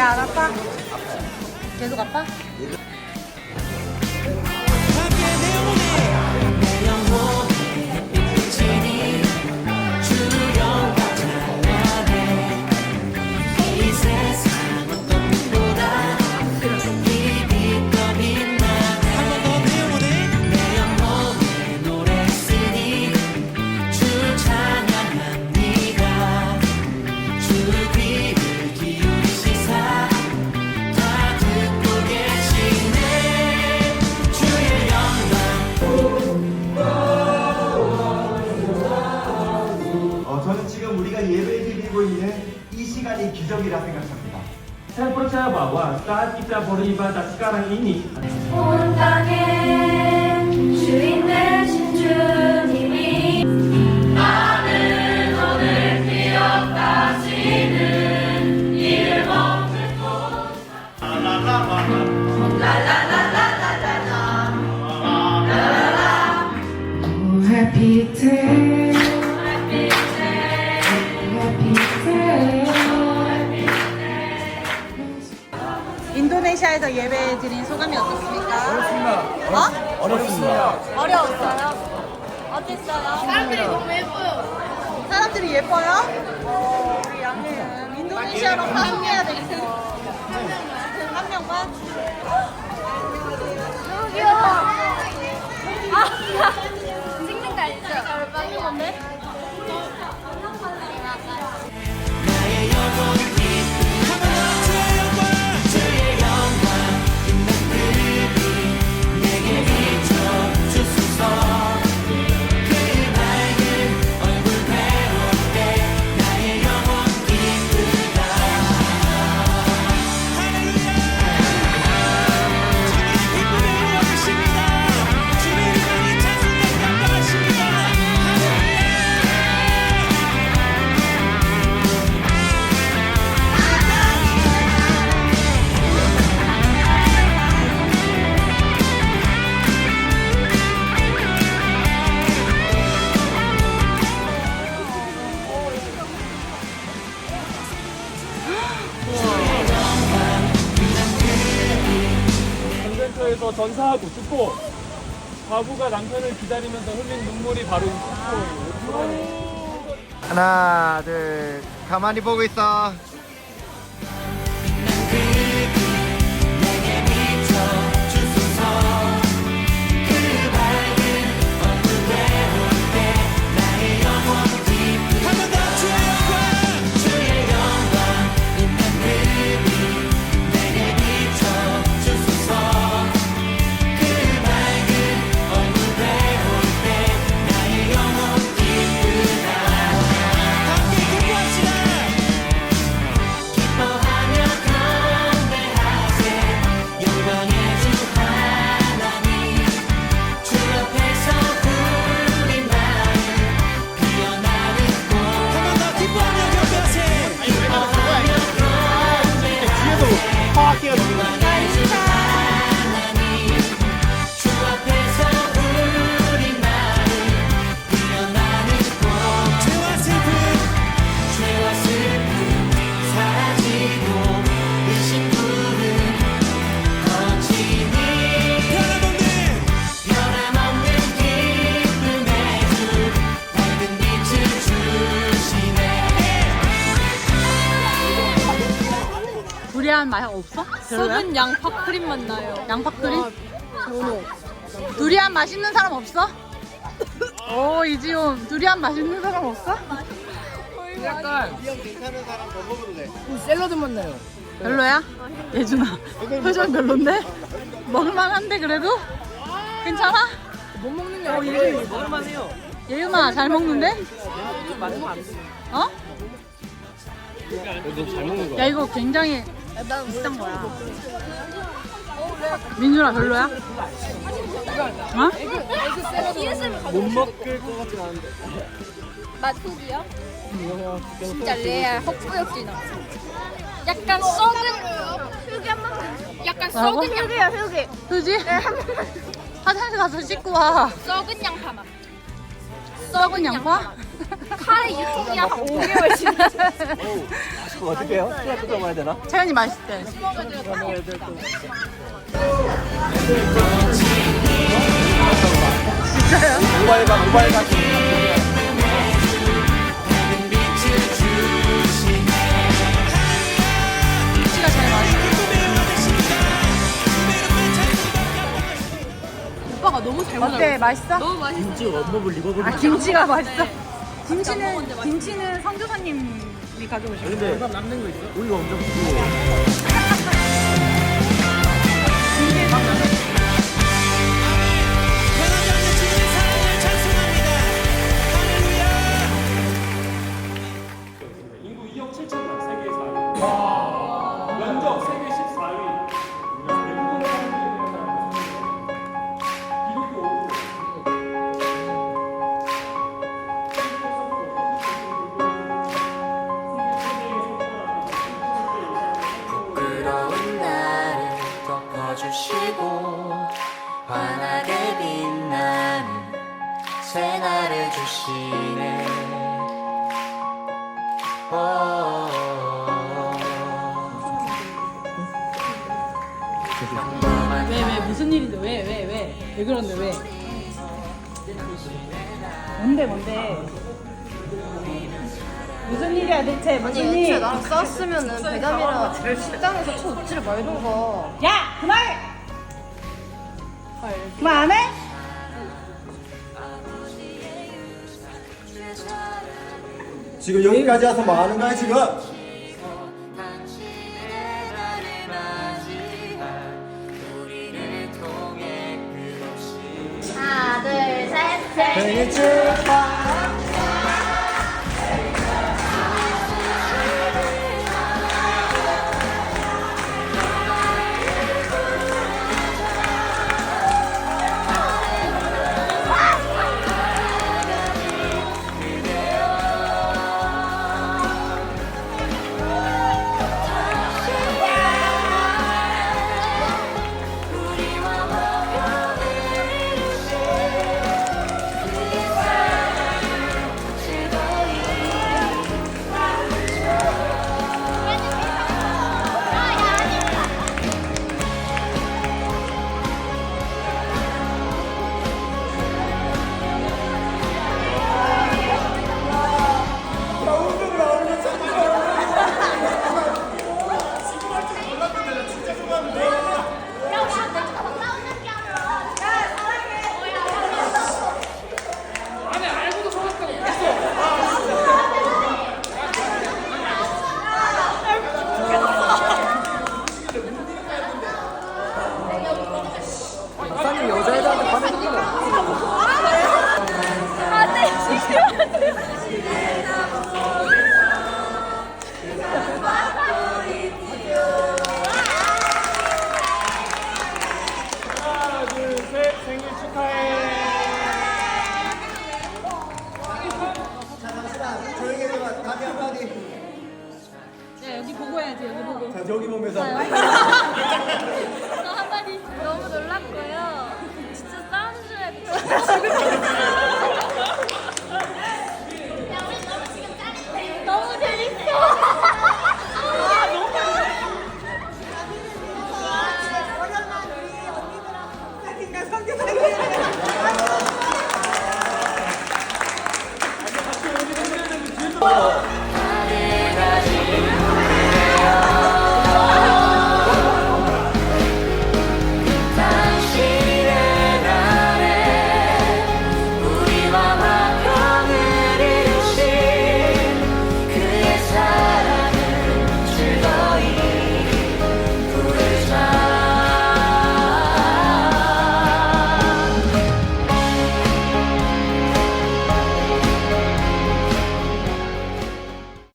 배안 아파? 계속 아파? 기적이라 생각합니다. Saya percaya bahwa saat kita beribadah sekarang ini 온 땅에 주인 되신 주님이 나는 오늘 기억하시는 이를 곳 Happy day, happy 인도네시아에서 예배 드린 소감이 어떻습니까? 어렵습니다. 어? 어렵습니다. 어려웠어요? 어땠어요? 사람들이 너무 예뻐요. 사람들이 예뻐요? 어, 우리 양님 인도네시아로 파송해야 되겠어. 한 명만? 저기요 아 찍는 거 알죠? 얼빵이 건데? 전쟁터에서 전사하고 죽고 과부가 남편을 기다리면서 흘린 눈물이 바로 이 축포예요. 하나, 둘, 가만히 보고 있어. 두 썩은 양파 크림 맛 나요 양파 크림? 두리안 맛있는 사람 없어? 오 이지훈 두리안 맛있는 사람 없어? 샐러드 맛 나요. 별로야? 예준아 표정 별론데? 먹을만한데 그래도? 괜찮아? 못 먹는 게 아니고 먹을만해요. 예윤아 잘 먹는데? 어? 너잘 먹는 야 이거 굉장히 비싼 거야 민준아 별로야? 어? 못 먹을 것 같진 않은데. 맛국이요? 진짜 레알 헛구역지나 약간 썩은 흙이 한 번만 약간 뭐라고? 썩은 양파 그지? 화장실 가서 씻고 와 썩은 양파 맛 썩은 양파? 카레 유통기한 5개월 지났어. 어떻게 해요? 수다 뜯어봐야 되나? 차연이 맛있대. 모발가 모발가 김치가 제일 너무 잘 어때? 맛있어? 너무 맛있어. 김치 원법을 리버블 아 김치가 맛있어. 김치는 김치는 성교사님이 가져오신 거. 근데 남는 거 있어? 우리가 엄청 부러워 왜 왜 무슨 일인데 왜 왜 왜 왜 그런데 왜? 뭔데 뭔데? 무슨 일이야 대체 무슨 아니 애초에 일? 나랑 싸웠으면은 배담이랑 식당에서 쳐 웃지를 말던가 야 그만해! 그만 안 해? 지금 여기까지 와서 뭐 하는 거야 지금? 하나, 둘, 셋, 셋. 생일 축하 Yeah.